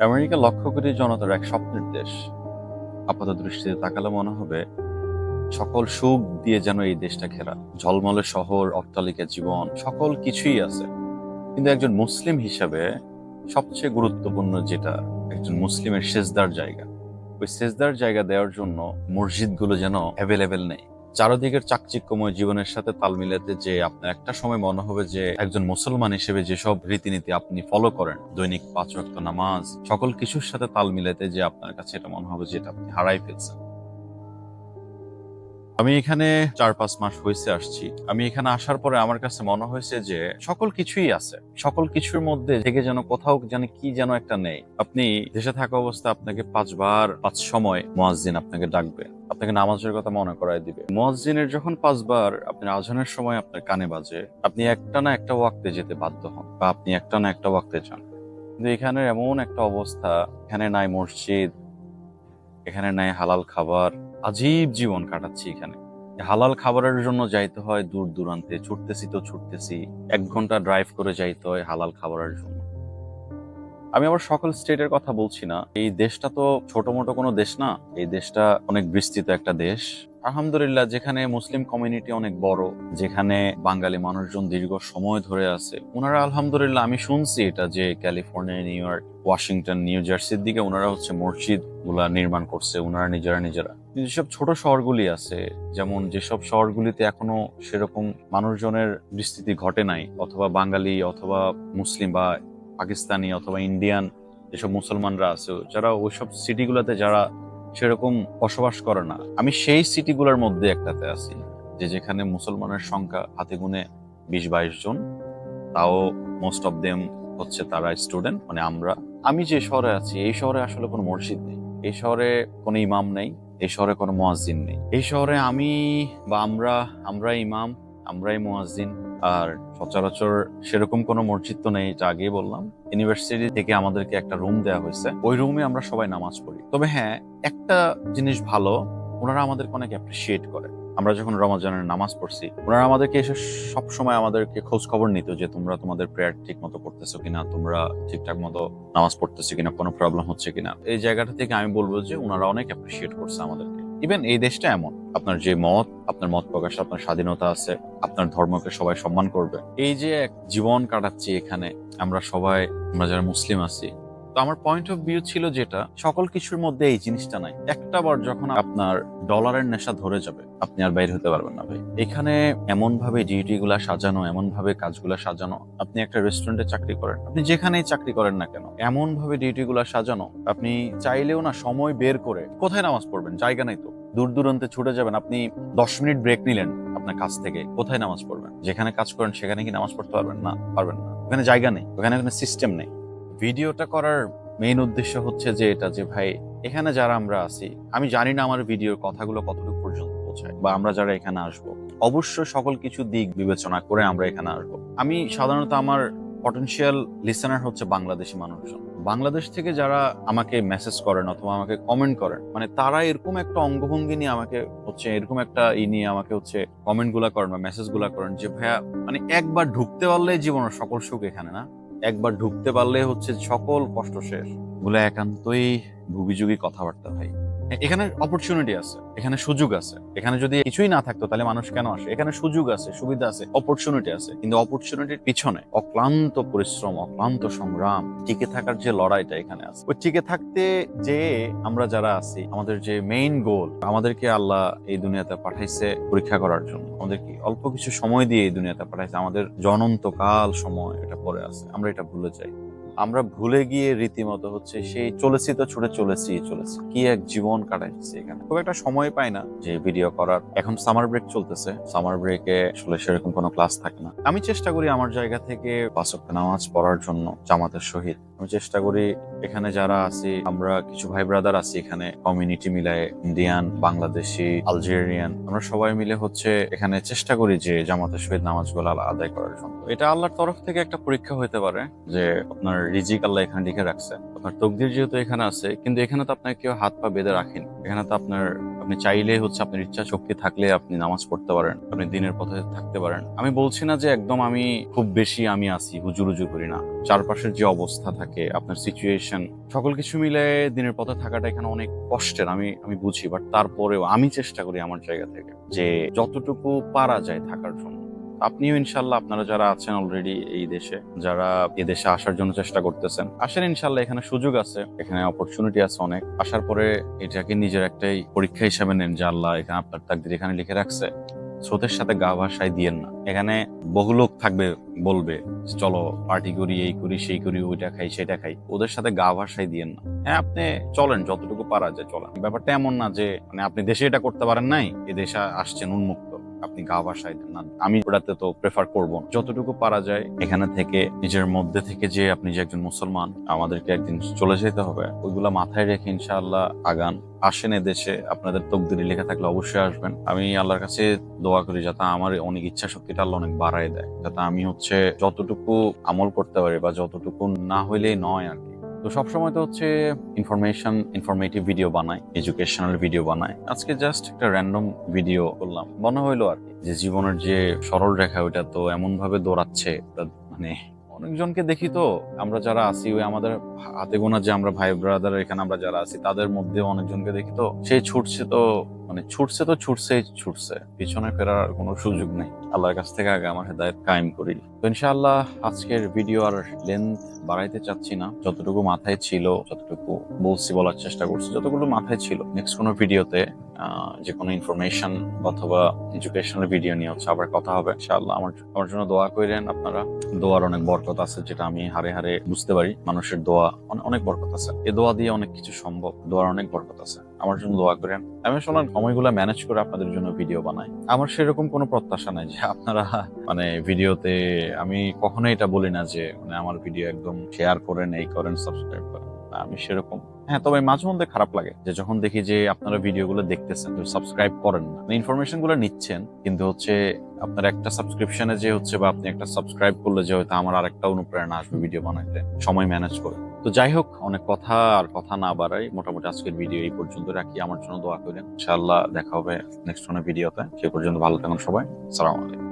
America lakh crore জনতার এক স্বপ্নের দেশ। আপাত দৃষ্টিতে তাকালে মনে হবে, সকল সুখ দিয়ে যেন এই দেশটা ঘেরা। ঝলমলে শহর, অট্টালিকা জীবন, সকল কিছুই আছে। কিন্তু একজন মুসলিম হিসাবে সবচেয়ে গুরুত্বপূর্ণ যেটা, একজন মুসলিমের সেজদার জায়গা। ওই সেজদার জায়গা দেওয়ার জন্য মসজিদগুলো যেন অ্যাভেলেবেল নেই। চারদিকের চাকচিক্যময় জীবনের সাথে তাল মিলাতে যে আপনার একটা সময় মনে হবে যে একজন মুসলমান হিসেবে যেসব রীতিনীতি আপনি ফলো করেন, দৈনিক পাঁচ ওয়াক্ত নামাজ, সকল কিছুর সাথে তাল মিলাতে যে আপনার কাছে এটা মনে হবে যে এটা আপনি হারাই ফেলছেন। আমি এখানে চার পাঁচ মাস হয়েছে আসছি। আমি এখানে আসার পরে আমার কাছে মনে হয়েছে যে সকল কিছুই আছে। সকল কিছুর মধ্যে থেকে যেন কোথাও যেন কি যেন একটা নেই। আপনি দেশে থাকা অবস্থা আপনাকে পাঁচবার, পাঁচ সময় মোয়াজ্জিন আপনাকে ডাকবে। আপনাকে নামাজের কথা মনে করায় দিবে। মোয়াজ্জিনের যখন পাঁচবার আপনি আজানের সময় আপনার কানে বাজে, আপনি একটা না একটা ওয়াক্তে যেতে বাধ্য হন বা আপনি একটা না একটা ওয়াক্তে যান। কিন্তু এখানে এমন একটা অবস্থা, এখানে নাই মসজিদ, এখানে নাই হালাল খাবার আজীব জীবন কাটাচ্ছি এখানে। হালাল খাবারের জন্য যাইতে হয় দূর দূরান্তে, ছুটতেছি তো ছুটতেছি, এক ঘণ্টা ড্রাইভ করে যাইতে হয় হালাল খাবারের জন্য। আমি আবার সকল স্টেটের কথা বলছি না। এই দেশটা তো ছোট মোটো কোনো দেশ না, এই দেশটা অনেক বিস্তৃত একটা দেশ। আলহামদুলিল্লাহ, যেখানে মুসলিম কমিউনিটি অনেক বড়, যেখানে বাঙালি মানুষজন দীর্ঘ সময় ধরে আছে ওনারা আলহামদুলিল্লাহ আমি শুনছি এটা যে ক্যালিফোর্নিয়া, নিউ ইয়র্ক, ওয়াশিংটন, নিউ জার্সির দিকে ওনারা হচ্ছে মসজিদগুলা নির্মাণ করছে ওনারা নিজেরা নিজেরা। যেসব ছোট শহরগুলি আছে, যেমন যেসব শহরগুলিতে এখনও সেরকম মানুষজনের বিস্তৃতি ঘটে নাই, অথবা বাঙালি অথবা মুসলিম বা পাকিস্তানি অথবা ইন্ডিয়ান যেসব মুসলমানরা আছে, যারা ওইসব সিটিগুলোতে যারা সেরকম বসবাস করে না। আমি সেই সিটিগুলোর মধ্যে একটাতে আছি, যে যেখানে মুসলমানের সংখ্যা হাতে গুনে বিশ, বাইশ জন। তাও মোস্ট অফ দেম হচ্ছে তারা স্টুডেন্ট মানে আমরা। আমি যে শহরে আছি, এই শহরে আসলে কোনো মসজিদ নেই। এই শহরে কোনো ইমাম নেই। এই শহরে কোনো মোয়াজ্জিন নেই। এই শহরে আমি বা আমরা আমরা ইমাম আমরাই মোয়াজ্জিন। আর সচরাচর সেরকম কোনো মসজিদ তো নেই এটা আগেই বললাম। ইউনিভার্সিটি থেকে আমাদেরকে একটা রুম দেওয়া হয়েছে। ওই রুমে আমরা সবাই নামাজ পড়ি। তবে হ্যাঁ একটা জিনিস ভালো, ওনারা আমাদেরকে অনেক অ্যাপ্রিসিয়েট করে। আমরা যখন রমজানের নামাজ পড়ছি, ওনারা আমাদেরকে এসে সব সময় আমাদেরকে খোঁজ খবর নিত যে, তোমরা তোমাদের প্রেয়ার ঠিক মতো করতেছো কিনা? তোমরা ঠিকঠাক মতো নামাজ পড়তেছো কিনা? কোনো প্রবলেম হচ্ছে কিনা? এই জায়গাটা থেকে আমি বলব যে, ওনারা অনেক অ্যাপ্রিসিয়েট করছে আমাদেরকে। ইভেন এই দেশটা এমন। আপনার যে মত, আপনার মত প্রকাশ, আপনার স্বাধীনতা আছে, আপনার ধর্মকে সবাই সম্মান করবে। এই যে এক জীবন কাটাচ্ছি এখানে, আমরা সবাই, আমরা যারা মুসলিম আছি, তো আমার পয়েন্ট অফ ভিউ ছিল যেটা, সকল কিছুর মধ্যে এই জিনিসটা নাই। একটা বার যখন আপনার ডলারের নেশা ধরে যাবে, আপনি আর বাইরে হতে পারবেন না ভাই। এখানে এমন ভাবে ডিউটি গুলা সাজানো এমন ভাবে কাজগুলা সাজানো, আপনি একটা রেস্টুরেন্টে চাকরি করেন, আপনি যেখানেই চাকরি করেন না কেন এমন ভাবে ডিউটি গুলা সাজানো, আপনি চাইলেও না সময় বের করে, কোথায় নামাজ পড়বেন? জায়গা নাই তো। দূর দূরান্তে ছুটে যাবেন, আপনি দশ মিনিট ব্রেক নিলেন আপনার কাজ থেকে, কোথায় নামাজ পড়বেন? যেখানে কাজ করেন সেখানে কি নামাজ পড়তে পারবেন? না পারবেন না। ওখানে জায়গা নেই, ওখানে কোনো সিস্টেম নেই। ভিডিওটা করার মেইন উদ্দেশ্য হচ্ছে যে এটা যে, ভাই, এখানে যারা আমরা আছি, আমি জানি না আমার ভিডিওর কথাগুলো কতটুকু পর্যন্ত পৌঁছায়, বা আমরা যারা এখানে আসব, অবশ্য সকল কিছু দিক বিবেচনা করে আমরা এখানে আসব। আমি সাধারণত আমার পটেনশিয়াল লিসেনার হচ্ছে বাংলাদেশি মানুষজন। বাংলাদেশ থেকে যারা আমাকে মেসেজ করেন অথবা আমাকে কমেন্ট করেন মানে তারা এরকম একটা অঙ্গভঙ্গি নিয়ে আমাকে হচ্ছে, এরকম একটা ই নিয়ে আমাকে হচ্ছে কমেন্টগুলা করেন বা মেসেজগুলা করেন যে, ভাইয়া মানে একবার ঢুকতে পারলে জীবনের সকল সুখ এখানে না? একবার ঢুকতে পারলে হচ্ছে সকল কষ্ট শেষ। বলে একান্তই ভুগিযুগি কথাবার্তা ভাই। এখানে অপরচুনিটি আছে, এখানে সুযোগ আছে। এখানে যদি কিছুই না থাকতো, তাহলে মানুষ কেন আসে? এখানে সুযোগ আছে, সুবিধা আছে অপরচুনিটি আছে। কিন্তু অপরচুনিটির পিছনে অক্লান্ত পরিশ্রম, অক্লান্ত সংগ্রাম, টিকে থাকার যে লড়াইটা এখানে আছে। ওই টিকে থাকতে যে আমরা যারা আছি, আমাদের যে মেইন গোল আমাদেরকে আল্লাহ এই দুনিয়াতে পাঠাইছে পরীক্ষা করার জন্য। আমাদেরকে অল্প কিছু সময় দিয়ে এই দুনিয়াতে পাঠাইছে। আমাদের জনন্তকাল সময় এটা পরে আছে। আমরা এটা ভুলে যাই। আমরা ভুলে গিয়ে রীতিমতো হচ্ছে সেই চলেছি তো ছুটে চলেছি চলেছি। কি এক জীবন কাটাইছি এখানে। খুব একটা সময় পাই না যে ভিডিও করার। এখন সামার ব্রেক চলতেছে। সামার ব্রেকে আসলে সেরকম কোনো ক্লাস থাকে না। আমি চেষ্টা করি আমার জায়গা থেকে পাঁচক নামাজ পড়ার জন্য জামাতের সহিত। আমি চেষ্টা করি এখানে যারা আছি, আমরা কিছু ভাই ব্রাদার আছি এখানে। কমিউনিটি মিলায় ইন্ডিয়ান বাংলাদেশি আলজেরিয়ান আমরা সবাই মিলে হচ্ছে এখানে চেষ্টা করি যে জামাতের সহিত নামাজগুলো আদায় করার জন্য। এটা আল্লাহর তরফ থেকে একটা পরীক্ষা হতে পারে যে আপনার রিজিক আল্লাহ এখানে লিখে রাখছে। আপনার তকদির যেহেতু এখানে আছে, কিন্তু এখানে তো আপনার কেউ হাত পা বেঁধে রাখেন। এখানে তো আপনার আপনি চাইলে হচ্ছে আপনার ইচ্ছা শক্তি থাকলে আপনি নামাজ পড়তে পারেন, আপনি দিনের পথে থাকতে পারেন। আমি বলছি না যে একদম আমি খুব বেশি আমি আসি হুজুর হুজুর করি না। চারপাশের যে অবস্থা থাকে, আপনার সিচুয়েশন সকল কিছু মিলে দিনের পথে থাকাটা এখানে অনেক কষ্টের, আমি আমি বুঝি। বাট তারপরেও আমি চেষ্টা করি আমার জায়গা থেকে যে যতটুকু পারা যায় থাকার জন্য। আপনিও ইনশাল্লাহ আপনারা যারা আছেন অলরেডি এই দেশে, যারা এ দেশে আসার জন্য চেষ্টা করতেছেন, আসেন ইনশাল্লাহ এখানে সুযোগ আছে, এখানে অপরচুনিটি আছে অনেক। আসার পরে এটাকে নিজের একটাই পরীক্ষা হিসাবে নেন যে আল্লাহ এখানে আপনার তাকদির এখানে লিখে রাখছে। স্রোতের সাথে গা ভাসায় দিয়েন না। এখানে বহু লোক থাকবে, বলবে, চলো পার্টি করি, এই করি, সেই করি, ওইটা খাই, সেটা খাই। ওদের সাথে গা ভাসায় দিয়েন না। হ্যাঁ আপনি চলেন, যতটুকু পারা যায় চলেন। ব্যাপারটা এমন না যে মানে আপনি দেশে এটা করতে পারেন নাই, এ দেশে আসছেন উন্মুক্ত। আপনি গা ভাসায় দেন। না, আমি ওটাতে তো প্রেফার করব না। যতটুকু পারা যায়, এখানে থেকে, নিজের মধ্যে থেকে যে আপনি যে একজন মুসলমান, আমাদেরকে একদিন চলে যেতে হবে। ওইগুলা মাথায় রেখে ইনশাআল্লাহ আগান। আসেন দেশে আপনাদের তকদিরে লেখা থাকলে অবশ্যই আসবেন। আমি আল্লাহর কাছে দোয়া করি যাতে আমার অনেক ইচ্ছা শক্তিটা আল্লাহ অনেক বাড়ায় দেয়। যাতে আমি হচ্ছে যতটুকু আমল করতে পারি বা যতটুকু না হইলেই নয় আর তো সবসময় তো হচ্ছে ইনফরমেশন ইনফরমেটিভ ভিডিও বানাই এডুকেশনাল ভিডিও বানাই। আজকে জাস্ট একটা র্যান্ডম ভিডিও করলাম। মনে হইল আর যে জীবনের যে সরল রেখা, ওইটা তো এমন ভাবে দৌড়াচ্ছে মানে অনেকজনকে দেখি তো। আমরা যারা আছি, ওই আমাদের হাতে গোনা যে আমরা ভাই ব্রাদার এখানে আমরা যারা আছি, তাদের মধ্যে অনেকজনকে দেখি তো। সে ছুটছে তো মানে ছুটছে তো ছুটছেই ছুটছে। পিছনে ফেরার কোনো সুযোগ নেই। আল্লাহর কাছ থেকে আগে আমার হেদায়ত কায়েম করি। তো ইনশাআল্লাহ আজকের ভিডিও আর লেন্থ বাড়াইতে চাচ্ছি না। যতটুকু মাথায় ছিল, যতটুকু বলছি বলার চেষ্টা করছি, যতগুলো মাথায় ছিল। নেক্সট কোনো ভিডিওতে যে কোনো ইনফরমেশন অথবা এডুকেশনাল ভিডিও নিয়ে হচ্ছে আবার কথা হবে। ইনশাআল্লাহ আমার আমার জন্য দোয়া করেন আপনারা। দোয়ার অনেক বরকত আছে যেটা আমি হারে হারে বুঝতে পারি। মানুষের দোয়া অনেক বরকত আছে। এ দোয়া দিয়ে অনেক কিছু সম্ভব। দোয়ার অনেক বরকত আছে। আমার জন্য দোয়া করেন। আমি শোনার সময়গুলো ম্যানেজ করে আপনাদের জন্য ভিডিও বানাই। আমার সেরকম কোনো প্রত্যাশা নাই যে আপনারা মানে ভিডিওতে আমি কখনো এটা বলি না যে মানে আমার ভিডিও একদম শেয়ার করেন, এই করেন সাবস্ক্রাইব করেন। আমি সেরকম। হ্যাঁ তবে মাঝে মধ্যে খারাপ লাগে যে, যখন দেখি যে, আপনারা ভিডিওগুলো দেখতেছেন সাবস্ক্রাইব করেন না। ইনফরমেশনগুলো নিচ্ছেন, কিন্তু হচ্ছে আপনার একটা সাবস্ক্রিপশনে যে হচ্ছে বা আপনি একটা সাবস্ক্রাইব করলে যে হয়তো আমার আরেকটা অনুপ্রেরণা আসবে ভিডিও বানাইতে। সময় ম্যানেজ করে। তো যাই হোক, অনেক কথা আর কথা না বাড়াই। মোটামুটি আজকের ভিডিও এই পর্যন্ত রাখি। আমার জন্য দোয়া করেন। ইনশাআল্লাহ দেখা হবে নেক্সট কোনো ভিডিওতে সে পর্যন্ত ভালো থাকুন সবাই। সালাম আলাইকুম।